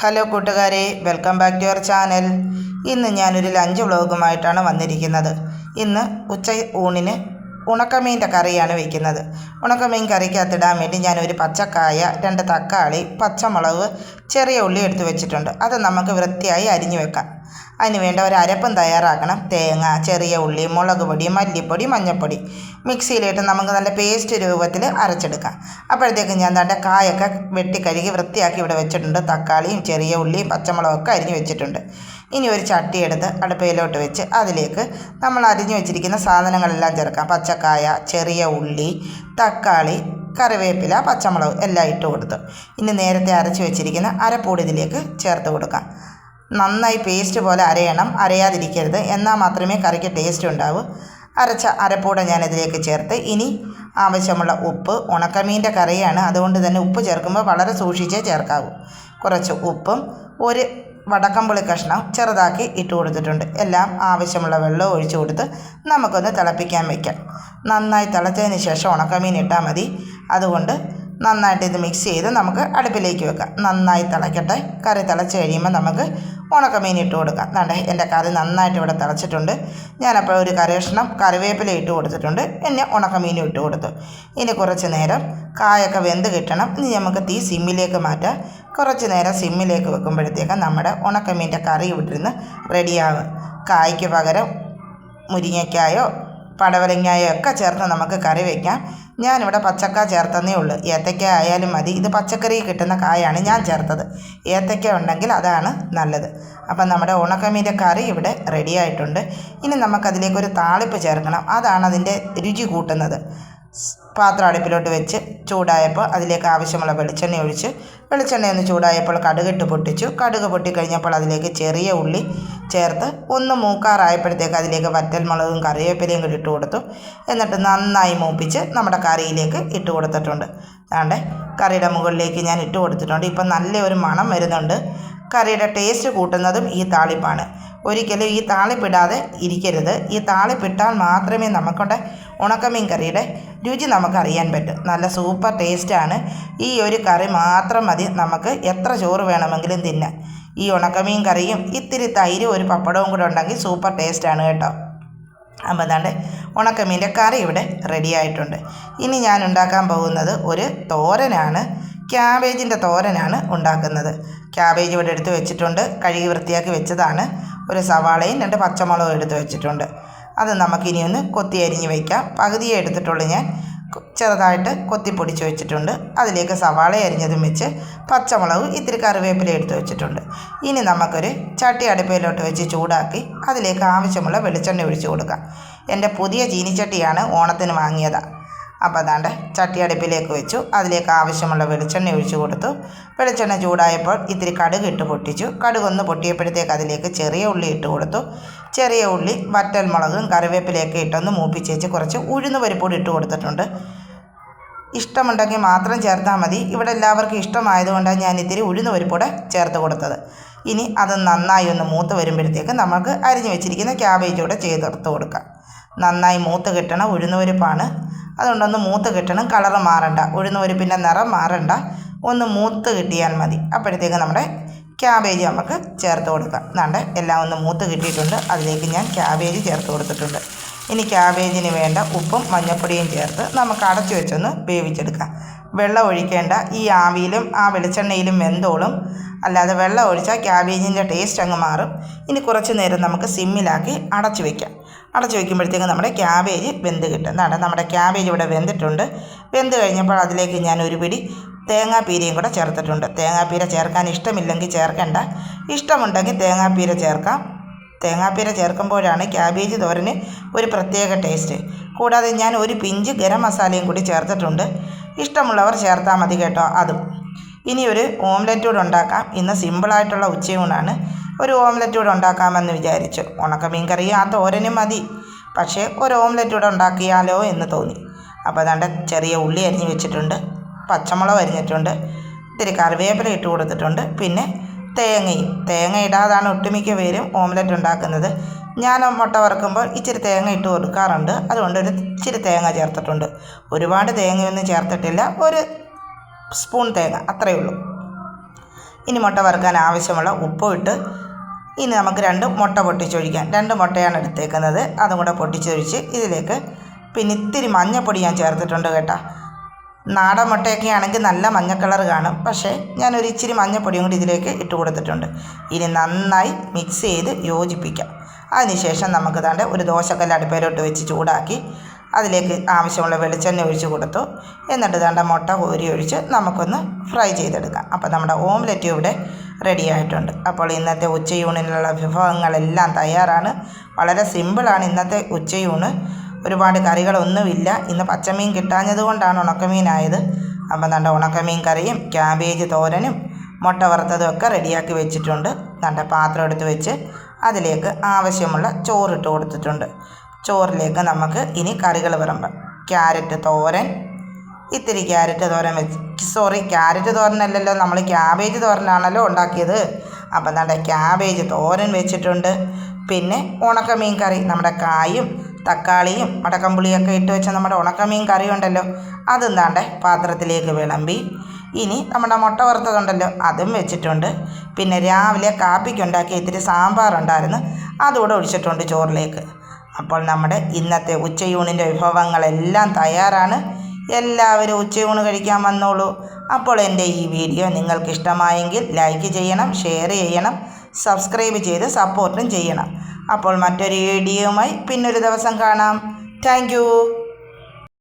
Hello കൂട്ടുകാരെ welcome back to your channel ഇന്ന് ഞാനൊരു ലഞ്ച് വ്ളോഗുമായിട്ടാണ് വന്നിരിക്കുന്നത്. ഇന്ന് ഉച്ച ഊണിന് ഉണക്കമീന്റെ കറിയാണ് വയ്ക്കുന്നത് ഉണക്കമീൻ കറിക്കകത്തിടാൻ വേണ്ടി ഒരു പച്ചക്കായ രണ്ട് തക്കാളി പച്ചമുളക് ചെറിയ ഉള്ളി എടുത്ത് വെച്ചിട്ടുണ്ട്. അത് നമുക്ക് വൃത്തിയായി അരിഞ്ഞു വെക്കാം. അതിന് വേണ്ട ഒരു അരപ്പം തയ്യാറാക്കണം. തേങ്ങ ചെറിയ ഉള്ളി മുളക് പൊടി മല്ലിപ്പൊടി മഞ്ഞൾപ്പൊടി. മിക്സിയിലിട്ട് നമുക്ക് നല്ല പേസ്റ്റ് രൂപത്തിൽ അരച്ചെടുക്കാം. അപ്പോഴത്തേക്ക് ഞാൻ തന്റെ കായൊക്കെ വെട്ടി കഴുകി വൃത്തിയാക്കി ഇവിടെ വെച്ചിട്ടുണ്ട്. തക്കാളിയും ചെറിയ ഉള്ളിയും പച്ചമുളകൊക്കെ അരിഞ്ഞു വെച്ചിട്ടുണ്ട്. ഇനി ഒരു ചട്ടി എടുത്ത് അടുപ്പയിലോട്ട് വെച്ച് അതിലേക്ക് നമ്മൾ അരിഞ്ഞു വെച്ചിരിക്കുന്ന സാധനങ്ങളെല്ലാം ചേർക്കാം. പച്ചക്കായ ചെറിയ ഉള്ളി തക്കാളി കറിവേപ്പില പച്ചമുളക് എല്ലാം ഇട്ട് കൊടുത്തു ഇനി നേരത്തെ അരച്ച് വെച്ചിരിക്കുന്ന അരപ്പൂടി ഇതിലേക്ക് ചേർത്ത് കൊടുക്കാം. നന്നായി പേസ്റ്റ് പോലെ അരയണം. അരയാതിരിക്കരുത്. എന്നാൽ മാത്രമേ കറിക്ക് ടേസ്റ്റ് ഉണ്ടാവൂ. അരച്ച അരപ്പൂട ഞാൻ ഇതിലേക്ക് ചേർത്ത് ഇനി ആവശ്യമുള്ള ഉപ്പ്. ഉണക്കമീന്റെ കറിയാണ്. അതുകൊണ്ട് തന്നെ ഉപ്പ് ചേർക്കുമ്പോൾ വളരെ സൂക്ഷിച്ചേ ചേർക്കാവൂ. കുറച്ച് ഉപ്പും ഒരു വടക്കമ്പുളി കഷ്ണം ചെറുതാക്കി ഇട്ട് കൊടുത്തിട്ടുണ്ട്. എല്ലാം ആവശ്യമുള്ള വെള്ളം ഒഴിച്ചു കൊടുത്ത് നമുക്കൊന്ന് തിളപ്പിക്കാൻ വയ്ക്കാം നന്നായി തിളച്ചതിന് ശേഷം ഉണക്കമീൻ ഇട്ടാൽ മതി. അതുകൊണ്ട് നന്നായിട്ട് ഇത് മിക്സ് ചെയ്ത് നമുക്ക് അടുപ്പിലേക്ക് വെക്കാം. നന്നായി തിളയ്ക്കട്ടെ കറി തിളച്ച് കഴിയുമ്പോൾ നമുക്ക് ഉണക്കമീൻ ഇട്ട് കൊടുക്കാം. നട എന്റെ കറി നന്നായിട്ട് ഇവിടെ തിളച്ചിട്ടുണ്ട്. ഞാനപ്പോൾ ഒരു കരേഷണം കറിവേപ്പില ഇട്ട് കൊടുത്തിട്ടുണ്ട്. പിന്നെ ഉണക്കമീനും ഇട്ട് കൊടുത്തു. ഇനി കുറച്ച് നേരം കായൊക്കെ വെന്ത് കിട്ടണം. ഇനി നമുക്ക് തീ സിമ്മിലേക്ക് മാറ്റാം. കുറച്ച് നേരം സിമ്മിലേക്ക് വെക്കുമ്പോഴത്തേക്ക് നമ്മുടെ ഉണക്കമീന്റെ കറി ഇവിടിരുന്ന് റെഡിയാകും കായ്ക്ക് പകരം മുരിങ്ങയ്ക്കായോ പടവലങ്ങായോ ഒക്കെ ചേർത്ത് നമുക്ക് കറി വയ്ക്കാം ഞാനിവിടെ പച്ചക്ക ചേർത്തന്നേ ഉള്ളൂ. ഏത്തയ്ക്ക ആയാലും മതി. ഇത് പച്ചക്കറി കിട്ടുന്ന കായാണ് ഞാൻ ചേർത്തത്. ഏത്തയ്ക്ക ഉണ്ടെങ്കിൽ അതാണ് നല്ലത്. അപ്പം നമ്മുടെ ഉണക്കമീന്റെ കറി ഇവിടെ റെഡി ആയിട്ടുണ്ട്. ഇനി നമുക്കതിലേക്കൊരു താളിപ്പ് ചേർക്കണം. അതാണ് അതിന്റെ രുചി കൂട്ടുന്നത്. പാത്രം അടുപ്പിലോട്ട് വെച്ച് ചൂടായപ്പോൾ അതിലേക്ക് ആവശ്യമുള്ള വെളിച്ചെണ്ണ ഒഴിച്ച് വെളിച്ചെണ്ണ ഒന്ന് ചൂടായപ്പോൾ കടുകിട്ട് പൊട്ടിച്ചു. കടുക് പൊട്ടിക്കഴിഞ്ഞപ്പോൾ അതിലേക്ക് ചെറിയ ഉള്ളി ചേർത്ത് ഒന്ന് മൂക്കാറായപ്പോഴത്തേക്ക് അതിലേക്ക് വറ്റൽമുളകും കറിവേപ്പിലയും കൂടി ഇട്ട് കൊടുത്തു. എന്നിട്ട് നന്നായി മൂപ്പിച്ച് നമ്മുടെ കറിയിലേക്ക് ഇട്ട് കൊടുത്തിട്ടുണ്ട്. അതുകൊണ്ട് കറിയുടെ മുകളിലേക്ക് ഞാൻ ഇട്ട് കൊടുത്തിട്ടുണ്ട്. ഇപ്പം നല്ലൊരു മണം വരുന്നുണ്ട്. കറിയുടെ ടേസ്റ്റ് കൂട്ടുന്നതും ഈ താളിപ്പാണ്. ഒരിക്കലും ഈ താളിപ്പിടാതെ ഇരിക്കരുത്. ഈ താളിപ്പിട്ടാൽ മാത്രമേ നമുക്കുടെ ഉണക്കമീൻ കറിയുടെ രുചി നമുക്കറിയാൻ പറ്റും. നല്ല സൂപ്പർ ടേസ്റ്റാണ്. ഈ ഒരു കറി മാത്രം മതി. നമുക്ക് എത്ര ചോറ് വേണമെങ്കിലും തിന്നാൻ. ഈ ഉണക്കമീൻ കറിയും ഇത്തിരി തൈരും ഒരു പപ്പടവും കൂടെ ഉണ്ടെങ്കിൽ സൂപ്പർ ടേസ്റ്റാണ് കേട്ടോ. അപ്പം അതാണ്ട് ഉണക്കമീന്റെ കറി ഇവിടെ റെഡി ആയിട്ടുണ്ട്. ഇനി ഞാൻ ഉണ്ടാക്കാൻ പോകുന്നത് ഒരു തോരനാണ്. ക്യാബേജിന്റെ തോരനാണ് ഉണ്ടാക്കുന്നത്. ക്യാബേജ് ഇവിടെ എടുത്ത് വെച്ചിട്ടുണ്ട് കഴുകി വൃത്തിയാക്കി വെച്ചതാണ്. ഒരു സവാളയും രണ്ട് പച്ചമുളകും എടുത്ത് വെച്ചിട്ടുണ്ട്. അത് നമുക്കിനി ഒന്ന് കൊത്തി അരിഞ്ഞ് വയ്ക്കാം പകുതിയെ എടുത്തിട്ടുള്ളൂ ഞാൻ. ചെറുതായിട്ട് കൊത്തിപ്പൊടിച്ച് വെച്ചിട്ടുണ്ട്. അതിലേക്ക് സവാള അരിഞ്ഞതും വെച്ച് പച്ചമുളക് ഇത്തിരി കറിവേപ്പില എടുത്ത് വെച്ചിട്ടുണ്ട്. ഇനി നമുക്കൊരു ചട്ടി അടുപ്പയിലോട്ട് വെച്ച് ചൂടാക്കി അതിലേക്ക് ആവശ്യമുള്ള വെളിച്ചെണ്ണ ഒഴിച്ച് കൊടുക്കാം. എന്റെ പുതിയ ചീനിച്ചട്ടിയാണ് ഓണത്തിന് വാങ്ങിയതാണ് അപ്പോൾ അതാണ്ട് ചട്ടി അടുപ്പിലേക്ക് വെച്ചു. അതിലേക്ക് ആവശ്യമുള്ള വെളിച്ചെണ്ണ ഒഴിച്ചു കൊടുത്തു. വെളിച്ചെണ്ണ ചൂടായപ്പോൾ ഇത്തിരി കടുക് ഇട്ട് പൊട്ടിച്ചു. കടുകൊന്ന് പൊട്ടിയപ്പോഴത്തേക്ക് അതിലേക്ക് ചെറിയ ഉള്ളി ഇട്ട് കൊടുത്തു. ചെറിയ ഉള്ളി വറ്റൽ മുളകും കറിവേപ്പിലയൊക്കെ ഇട്ടൊന്ന് മൂപ്പിച്ചേച്ച് കുറച്ച് ഉഴുന്ന് പരിപ്പൊടി ഇട്ട് കൊടുത്തിട്ടുണ്ട്. ഇഷ്ടമുണ്ടെങ്കിൽ മാത്രം ചേർത്താൽ മതി. ഇവിടെ എല്ലാവർക്കും ഇഷ്ടമായതുകൊണ്ടാണ് ഞാൻ ഇത്തിരി ഉഴുന്ന് പരിപ്പോടെ ചേർത്ത് കൊടുത്തത്. ഇനി അത് നന്നായി ഒന്ന് മൂത്ത് വരുമ്പോഴത്തേക്ക് നമുക്ക് അരിഞ്ഞു വെച്ചിരിക്കുന്ന ക്യാബേജ് കൂടെ ചേർത്ത് കൊടുക്കാം. നന്നായി മൂത്ത് കിട്ടണം ഉഴുന്ന് പരിപ്പാണ്. അതുകൊണ്ടൊന്ന് മൂത്ത് കിട്ടണം കളറ് മാറണ്ട. ഉഴുന്ന് പരിപ്പിന്റെ നിറം മാറണ്ട. ഒന്ന് മൂത്ത് കിട്ടിയാൽ മതി. അപ്പോഴത്തേക്ക് നമ്മുടെ ക്യാബേജ് നമുക്ക് ചേർത്ത് കൊടുക്കാം. എന്നാണ്ട് എല്ലാം ഒന്ന് മൂത്ത് കിട്ടിയിട്ടുണ്ട്. അതിലേക്ക് ഞാൻ ക്യാബേജ് ചേർത്ത് കൊടുത്തിട്ടുണ്ട്. ഇനി ക്യാബേജിന് വേണ്ട ഉപ്പും മഞ്ഞൾപ്പൊടിയും ചേർത്ത് നമുക്ക് അടച്ചു വെച്ചൊന്ന് വേവിച്ചെടുക്കാം. വെള്ളം ഒഴിക്കേണ്ട ഈ ആവിയിലും ആ വെളിച്ചെണ്ണയിലും വെന്തോളും. അല്ലാതെ വെള്ളം ഒഴിച്ചാൽ ക്യാബേജിന്റെ ടേസ്റ്റ് അങ്ങ് മാറും. ഇനി കുറച്ച് നേരം നമുക്ക് സിമ്മിലാക്കി അടച്ചു വയ്ക്കാം അടച്ചു വയ്ക്കുമ്പോഴത്തേക്ക് നമ്മുടെ ക്യാബേജ് വെന്ത് കിട്ടും. എന്നാണ് നമ്മുടെ ക്യാബേജ് ഇവിടെ വെന്തിട്ടുണ്ട്. വെന്ത് കഴിഞ്ഞപ്പോൾ അതിലേക്ക് ഞാൻ ഒരു പിടി തേങ്ങാപ്പീരയും കൂടെ ചേർത്തിട്ടുണ്ട്. തേങ്ങാപ്പീര ചേർക്കാൻ ഇഷ്ടമില്ലെങ്കിൽ ചേർക്കേണ്ട. ഇഷ്ടമുണ്ടെങ്കിൽ തേങ്ങാപ്പീര ചേർക്കാം. തേങ്ങാപ്പീര ചേർക്കുമ്പോഴാണ് ക്യാബേജ് തോരന് ഒരു പ്രത്യേക ടേസ്റ്റ്. കൂടാതെ ഞാൻ ഒരു പിഞ്ച് ഗരം മസാലയും കൂടി ചേർത്തിട്ടുണ്ട്. ഇഷ്ടമുള്ളവർ ചേർത്താൽ മതി കേട്ടോ അതും. ഇനി ഒരു ഓംലെറ്റ് കൂടെ ഉണ്ടാക്കാം. ഇന്ന് സിമ്പിളായിട്ടുള്ള ഉച്ചയൂണാണ് ഒരു ഓംലെറ്റ് കൂടെ ഉണ്ടാക്കാമെന്ന് വിചാരിച്ചു. ഉണക്കമീൻ കറിയും ആ തോരനും മതി. പക്ഷേ ഒരു ഓംലെറ്റ് കൂടെ ഉണ്ടാക്കിയാലോ എന്ന് തോന്നി. അപ്പോൾ അതാണ്ട് ചെറിയ ഉള്ളി അരിഞ്ഞ് വെച്ചിട്ടുണ്ട്. പച്ചമുളക് അരിഞ്ഞിട്ടുണ്ട് ഇത്തിരി കറിവേപ്പില ഇട്ട് കൊടുത്തിട്ടുണ്ട് പിന്നെ തേങ്ങയും. തേങ്ങ ഇടാതാണ് ഒട്ടുമിക്ക പേരും ഓംലെറ്റ് ഉണ്ടാക്കുന്നത്. ഞാൻ മുട്ട വറുക്കുമ്പോൾ ഇച്ചിരി തേങ്ങ ഇട്ട് കൊടുക്കാറുണ്ട് അതുകൊണ്ട് ഒരു ഇച്ചിരി തേങ്ങ ചേർത്തിട്ടുണ്ട്. ഒരുപാട് തേങ്ങയൊന്നും ചേർത്തിട്ടില്ല ഒരു സ്പൂൺ തേങ്ങ അത്രയേ ഉള്ളൂ. ഇനി മുട്ട വറുക്കാൻ ആവശ്യമുള്ള ഉപ്പും ഇട്ട് ഇനി നമുക്ക് രണ്ട് മുട്ട പൊട്ടിച്ചൊഴിക്കാം. രണ്ട് മുട്ടയാണ് എടുത്തേക്കുന്നത് അതും കൂടെ പൊട്ടിച്ചൊഴിച്ച് ഇതിലേക്ക് പിന്നെ ഇത്തിരി മഞ്ഞപ്പൊടി ഞാൻ ചേർത്തിട്ടുണ്ട് കേട്ടോ. നാടൻ മുട്ടയൊക്കെ ആണെങ്കിൽ നല്ല മഞ്ഞ കളർ കാണും. പക്ഷേ ഞാനൊരു ഇച്ചിരി മഞ്ഞപ്പൊടിയും കൂടി ഇതിലേക്ക് ഇട്ട് കൊടുത്തിട്ടുണ്ട്. ഇനി നന്നായി മിക്സ് ചെയ്ത് യോജിപ്പിക്കാം. അതിനുശേഷം നമുക്ക് താണ്ട് ഒരു ദോശക്കല്ല് അടുപ്പയിലോട്ട് വെച്ച് ചൂടാക്കി അതിലേക്ക് ആവശ്യമുള്ള വെളിച്ചെണ്ണ ഒഴിച്ച് കൊടുത്തു. എന്നിട്ട് താണ്ട മുട്ട കോരി ഒഴിച്ച് നമുക്കൊന്ന് ഫ്രൈ ചെയ്തെടുക്കാം. അപ്പോൾ നമ്മുടെ ഓംലെറ്റ് ഇവിടെ റെഡി ആയിട്ടുണ്ട്. അപ്പോൾ ഇന്നത്തെ ഉച്ചയൂണിനുള്ള വിഭവങ്ങളെല്ലാം തയ്യാറാണ്. വളരെ സിമ്പിളാണ് ഇന്നത്തെ ഉച്ചയൂണ്. ഒരുപാട് കറികളൊന്നുമില്ല. ഇന്ന് പച്ചമീൻ കിട്ടാഞ്ഞത് കൊണ്ടാണ് ഉണക്കമീനായത്. അപ്പം നല്ല ഉണക്കമീൻ കറിയും ക്യാബേജ് തോരനും മുട്ട വറുത്തതും ഒക്കെ റെഡിയാക്കി വെച്ചിട്ടുണ്ട്. നല്ല പാത്രം എടുത്ത് വെച്ച് അതിലേക്ക് ആവശ്യമുള്ള ചോറിട്ട് കൊടുത്തിട്ടുണ്ട്. ചോറിലേക്ക് നമുക്ക് ഇനി കറികൾ വിളമ്പാം. ക്യാരറ്റ് തോരൻ ഇത്തിരി ക്യാരറ്റ് തോരൻ വെച്ച് സോറി ക്യാരറ്റ് തോരനല്ലല്ലോ നമ്മൾ ക്യാബേജ് തോരനാണല്ലോ ഉണ്ടാക്കിയത്. അപ്പം നമ്മുടെ ക്യാബേജ് തോരൻ വെച്ചിട്ടുണ്ട്. പിന്നെ ഉണക്കമീൻ കറി നമ്മുടെ കായും തക്കാളിയും മടക്കമ്പുളിയൊക്കെ ഇട്ട് വെച്ച നമ്മുടെ ഉണക്കമീൻ കറി ഉണ്ടല്ലോ അതും താണ്ടെ പാത്രത്തിലേക്ക് വിളമ്പി. ഇനി നമ്മുടെ മുട്ട വറുത്തതുണ്ടല്ലോ അതും വെച്ചിട്ടുണ്ട്. പിന്നെ രാവിലെ കാപ്പിക്കുണ്ടാക്കിയ ഇത്തിരി സാമ്പാറുണ്ടായിരുന്നു അതുകൂടെ ഒഴിച്ചിട്ടുണ്ട് ചോറിലേക്ക്. അപ്പോൾ നമ്മുടെ ഇന്നത്തെ ഉച്ചയൂണിന്റെ വിഭവങ്ങളെല്ലാം തയ്യാറാണ്. എല്ലാവരും ഉച്ചയൂണ് കഴിക്കാൻ വന്നോളൂ. അപ്പോൾ എന്റെ ഈ വീഡിയോ നിങ്ങൾക്ക് ഇഷ്ടമായെങ്കിൽ ലൈക്ക് ചെയ്യണം ഷെയർ ചെയ്യണം സബ്സ്ക്രൈബ് ചെയ്ത് സപ്പോർട്ടും ചെയ്യണം. അപ്പോൾ മറ്റൊരു വീഡിയോയുമായി പിന്നൊരു ദിവസം കാണാം. താങ്ക്